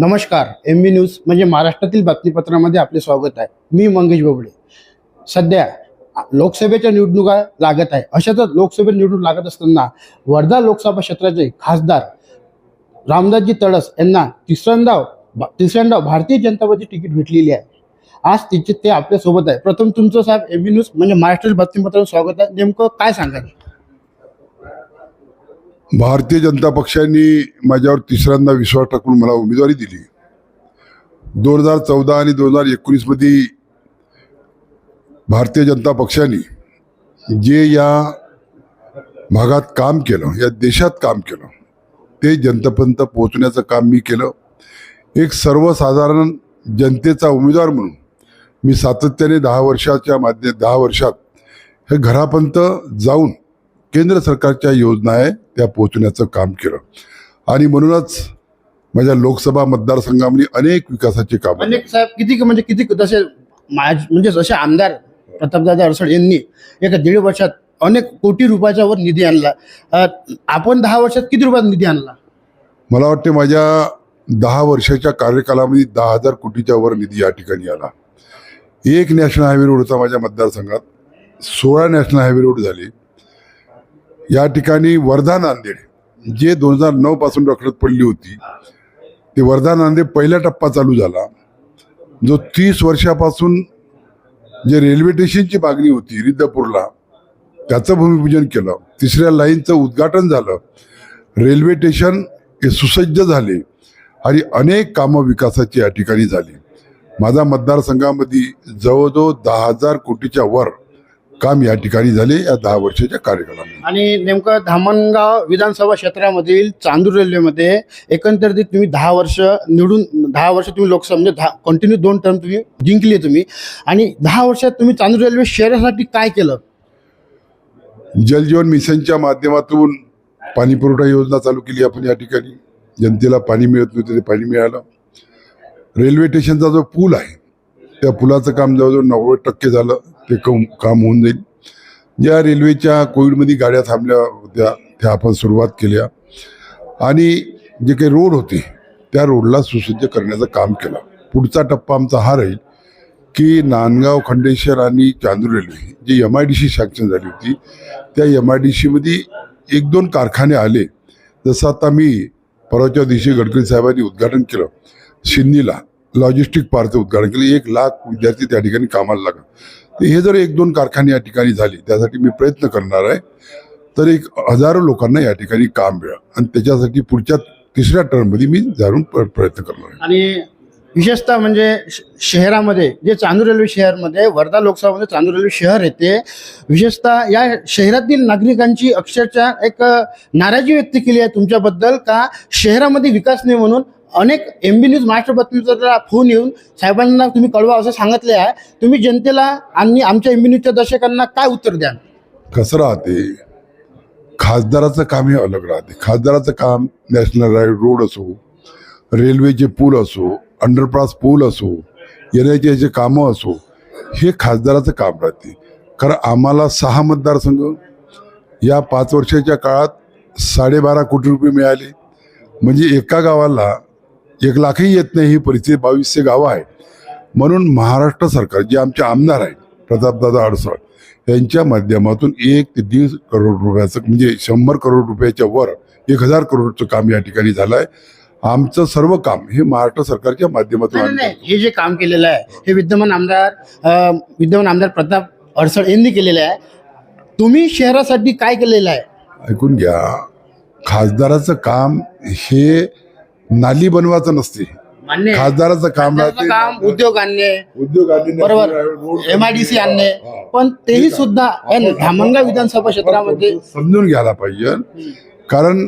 नमस्कार M B news म्हणजे महाराष्ट्रातील बातमीपत्रामध्ये आपले स्वागत आहे. मी मंगेश बोबडे. सध्या लोकसभेच्या निवडणुका लागत आहे. अशातच लोकसभेत निवडणूक लागत असताना वर्धा लोकसभा क्षेत्राचे खासदार रामदासजी तडस यांना तिसऱ्यांदा तिसऱ्यांदा भारतीय जनता पार्टी तिकीट भेटलेली आहे. आज तिचे ते आपल्यासोबत आहे. प्रथम तुमचं साहेब एम बी न्यूज म्हणजे महाराष्ट्रातील बातमीपत्रावर स्वागत आहे. नेमकं काय सांगायचं भारतीय जनता पक्षाने माझ्यावर तिसऱ्यांदा विश्वास टाकून मला उमेदवारी दिली. दोन हजार चौदा आणि दोन हजार एकोणीसमध्ये भारतीय जनता पक्षाने जे या भागात काम केलं या देशात काम केलं ते जनतेपर्यंत पोहोचण्याचं काम मी केलं. एक सर्वसाधारण जनतेचा उमेदवार म्हणून मी सातत्याने दहा वर्षाच्या माध्य दहा वर्षात हे घरापर्यंत जाऊन केंद्र सरकारच्या योजना आहे त्या पोहोचण्याचं काम केलं. आणि म्हणूनच माझ्या लोकसभा मतदारसंघामध्ये अनेक विकासाचे काम अनेक साहेब किती म्हणजे किती जसे म्हणजे जसे आमदार प्रतापदादा अडसड यांनी एका दीड वर्षात अनेक कोटी रुपयाच्या वर निधी आणला. आपण दहा वर्षात किती रुपयात निधी आणला? मला वाटते माझ्या दहा वर्षाच्या कार्यकालामध्ये दहा हजार कोटीच्या वर निधी या ठिकाणी आला. एक नॅशनल हायवे रोड होता माझ्या मतदारसंघात सोळा नॅशनल हायवे रोड झाले. या ठिकाणी वर्धा नांदेड जे दोन हजार नऊ पासून रखडत पडली होती ते वर्धा नांदेड पहिला टप्पा चालू झाला. जो तीस वर्षापासून जे रेल्वे स्टेशनची मागणी होती रिद्धपूरला त्याचं भूमिपूजन केलं. तिसऱ्या लाईनचं उद्घाटन झालं. रेल्वे स्टेशन हे सुसज्ज झाले आणि अनेक कामं विकासाची या ठिकाणी झाली. माझा मतदारसंघामध्ये जवळजवळ दहा हजार कोटीच्या वर काम या ठिकाणी झाले या दहा वर्षाच्या कार्यकालामध्ये आणि नेमकं धामणगाव विधानसभा क्षेत्रामधील चांदूर रेल्वेमध्ये एकंदरीत तुम्ही दहा वर्ष निवडून दहा वर्ष तुम्ही लोकसभा म्हणजे दहा कंटिन्यू दोन टर्म तुम्ही जिंकले तुम्ही. आणि दहा वर्षात तुम्ही चांदूर रेल्वे शहरासाठी काय केलं? जलजीवन मिशनच्या माध्यमातून पाणी पुरवठा योजना चालू केली आपण या ठिकाणी. जनतेला पाणी मिळत नव्हतं ते पाणी मिळालं. रेल्वे स्टेशनचा जो पूल आहे त्या पुलाचं काम जवळजवळ नव्वद टक्के झालं. ते कम काम होऊन जाईल. ज्या रेल्वेच्या कोविडमध्ये गाड्या थांबल्या होत्या त्या आपण सुरुवात केल्या. आणि जे काही रोड होते त्या रोडला सुसज्ज करण्याचं काम केलं. पुढचा टप्पा आमचा हा राहील की नांदगाव खंडेश्वर आणि Chandur railway G M I D C sanction झाली होती त्या एम आय डी सीमध्ये एक दोन कारखाने आले. जसं आता मी परवाच्या दिवशी गडकरी साहेबांनी उद्घाटन केलं शिन्नीला लॉजिस्टिक पार्कचं उद्घाटन केलं. एक लाख विद्यार्थी त्या ठिकाणी कामाला लागत तर हे जर एक दोन कारखाने या ठिकाणी झाले त्यासाठी मी प्रयत्न करणार आहे तर एक हजारो लोकांना या ठिकाणी काम मिळेल. आणि त्याच्यासाठी पुढच्या तिसऱ्या टर्ममध्ये मी जाणून प्र- प्रयत्न करणार आहे. आणि विशेषतः म्हणजे श- शहरामध्ये जे चांदूर रेल्वे शहरमध्ये वर्धा लोकसभामध्ये चांदूर रेल्वे शहर येते विशेषतः या शहरातील नागरिकांची अक्षरशः एक नाराजी व्यक्त केली आहे तुमच्याबद्दल का? शहरामध्ये विकास नाही म्हणून अनेक एम बी न्यूज महाराष्ट्र बातमीचा फोन येऊन साहेबांना तुम्ही कळवा असं सांगितले आहे. तुम्ही जनतेला आणि आमच्या एम बी न्यूजच्या दर्शकांना काय उत्तर द्याल? कसं राहते? खासदाराचं काम हे अलग राहते. खासदाराचं काम नॅशनल रोड असो रेल्वेचे पूल असो अंडरपास पूल असो येण्याचे जे कामं असो हे खासदाराचं काम राहते. कारण आम्हाला सहा मतदारसंघ या पाच वर्षाच्या काळात साडेबारा कोटी रुपये मिळाले. म्हणजे एका गावाला एक लाखही येत नाही ही परिस्थिती बावीसशे गावं आहे म्हणून महाराष्ट्र सरकार जे आमचे आमदार आहेत प्रतापदादा अडसळ यांच्या माध्यमातून एक ते दीड करोड रुपयाचं म्हणजे शंभर करोड रुपयाच्या वर एक हजार करोडचं काम या ठिकाणी झालं आहे आमचं सर्व काम हे महाराष्ट्र सरकारच्या माध्यमातून नाही, नाही. हे जे काम केलेलं आहे हे विद्यमान आमदार अ, विद्यमान आमदार प्रताप अडसळ यांनी केलेलं आहे तुम्ही शहरासाठी काय केलेलं आहे. ऐकून घ्या खासदाराचं काम हे नाली बनवायचं नसते. मान्य आहे. खासदाराचं काम राहते. काम उद्योग आणणे. उद्योग बरोबर. रोड एमआयडीसी आणणे. हा. पण तेही सुद्धा या धामणगाव विधानसभा क्षेत्रामध्ये समजून घ्यायला पाहिजे. कारण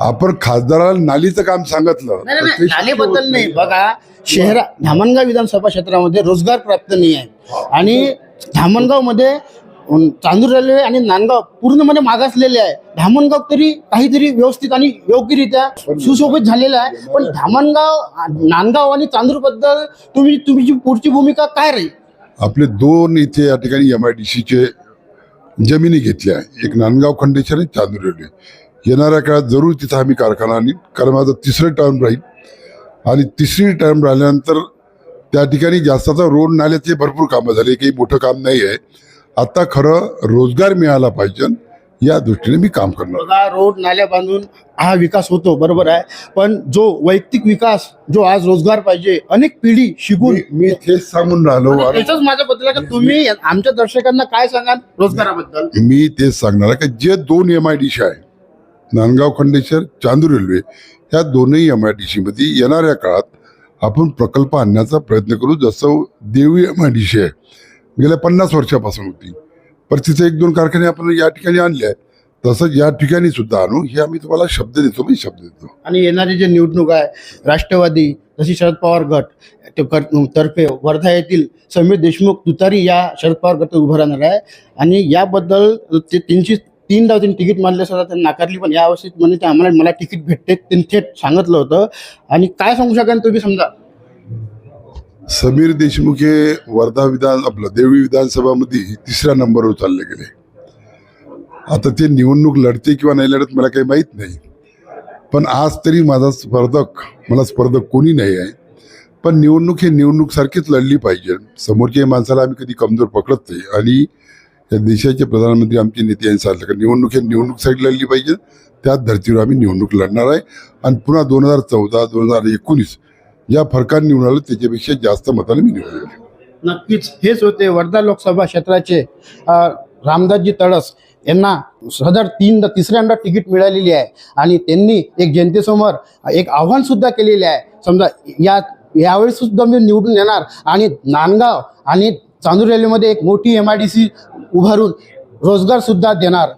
आपण खासदाराला नालीचं काम सांगितलं नाही, तर नाही. ते नाही शक्य नालेबद्दल होत नाही. बघा शहरा धामणगाव विधानसभा क्षेत्रामध्ये रोजगार प्राप्त नाही आहे. आणि धामणगावमध्ये चांदूर रेल्वे आणि नांदगाव पूर्णपणे मागासलेले आहे. धामणगाव तरी काहीतरी व्यवस्थित आणि योग्यरित्या सुशोभित झालेलं आहे. पण धामणगाव नांदगाव आणि चांदूरबद्दल तुम्ही तुमची पुढची भूमिका काय राहील? आपले दोन इथे या ठिकाणी एम आय डी सीचे जमिनी घेतल्या एक नांदगाव खंडेश्वर आणि चांदूर रेल्वे येणाऱ्या काळात जरूर तिथं आम्ही कारखाना आणीन कारण माझं तिसरं टर्म राहील. आणि तिसरी टर्म राहिल्यानंतर त्या ठिकाणी जास्ताचा रोड नाल्याचे भरपूर कामं झाले. काही मोठं काम नाही आहे. आता खरं रोजगार मिळाला पाहिजे या दृष्टीने मी काम करणार रोड नाल्या बांधून हा विकास होतो बरोबर आहे. पण जो वैयक्तिक विकास जो आज रोजगार पाहिजे अनेक पिढी शिकून मी तेच सांगून राहिलो आणि आणि त्याचंच माझं बद्दल तुम्ही आमच्या दर्शकांना काय सांगाल रोजगाराबद्दल? मी तेच सांगणार आहे की जे दोन एम आय डी सी आहे नांदगाव खंडेश्वर चांदूर रेल्वे ह्या दोनही एम आय डी सी मध्ये येणाऱ्या काळात आपण प्रकल्प आणण्याचा प्रयत्न करू जसं देवी एम आय डी सी आहे. गेल्या पन्नास वर्षापासून होती. पण तिथे एक दोन कारखाने आपण या ठिकाणी आणले आहेत. तसंच या ठिकाणी सुद्धा आणू. हे आम्ही तुम्हाला शब्द देतो मी शब्द देतो. आणि येणारी जे निवडणूक आहे राष्ट्रवादी जशी शरद पवार गट ते तर्फे वर्धा येथील समीर देशमुख तुतारी या शरद पवार गट उभं राहणार आहे. आणि याबद्दल ते तीनशे तीनदा त्यांनी तिकीट मारले सुद्धा त्यांनी नाकारली पण या वर्षी म्हणजे ते आम्हाला मला तिकीट भेटते त्यांनी थेट सांगितलं होतं. आणि काय सांगू शकाल तुम्ही समजा? समीर देशमुख हे वर्धा विधान आपलं देवळी विधानसभामध्ये तिसऱ्या नंबरवर चालले गेले. आता ते निवडणूक लढते किंवा नाही लढत मला काही माहीत नाही. पण आज तरी माझा स्पर्धक मला स्पर्धक कोणी नाही आहे. पण निवडणूक हे निवडणूकसारखीच लढली पाहिजे. समोरच्या माणसाला आम्ही कधी कमजोर पकडत नाही. आणि या देशाचे प्रधानमंत्री आमचे नेते यांनी सांगितलं की निवडणूक हे निवडणूकसाठी लढली पाहिजे. त्याच धर्तीवर आम्ही निवडणूक लढणार आहे. आणि पुन्हा दोन हजार चौदा दोन हजार एकोणीस या फरकाने निवडून आलो त्याच्यापेक्षा जास्त मताने मी निवडून आलो. नक्कीच हेच होते वर्धा लोकसभा क्षेत्राचे रामदासजी तळस यांना सदर तीन तिसऱ्यांदा तिकीट मिळालेली आहे. आणि त्यांनी एक जनतेसमोर एक आव्हान सुद्धा केलेले आहे. समजा या यावेळी सुद्धा मी निवडून येणार आणि नांदगाव आणि चांदूर रेल्वेमध्ये एक मोठी एम आय डी सी उभारून रोजगार सुद्धा देणार.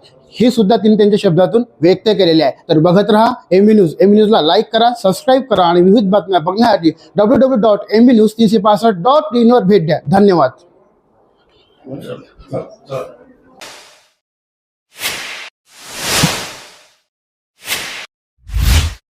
हे सुद्धा त्यांनी त्यांच्या शब्दातून व्यक्त केलेले आहे. तर बघत राहा M B news M B न्यूजला लाईक करा सबस्क्राईब करा आणि विविध बातम्या बघण्यासाठी W W dot M B news तीनशे पासष्ट डॉट इनवर भेट द्या. धन्यवाद.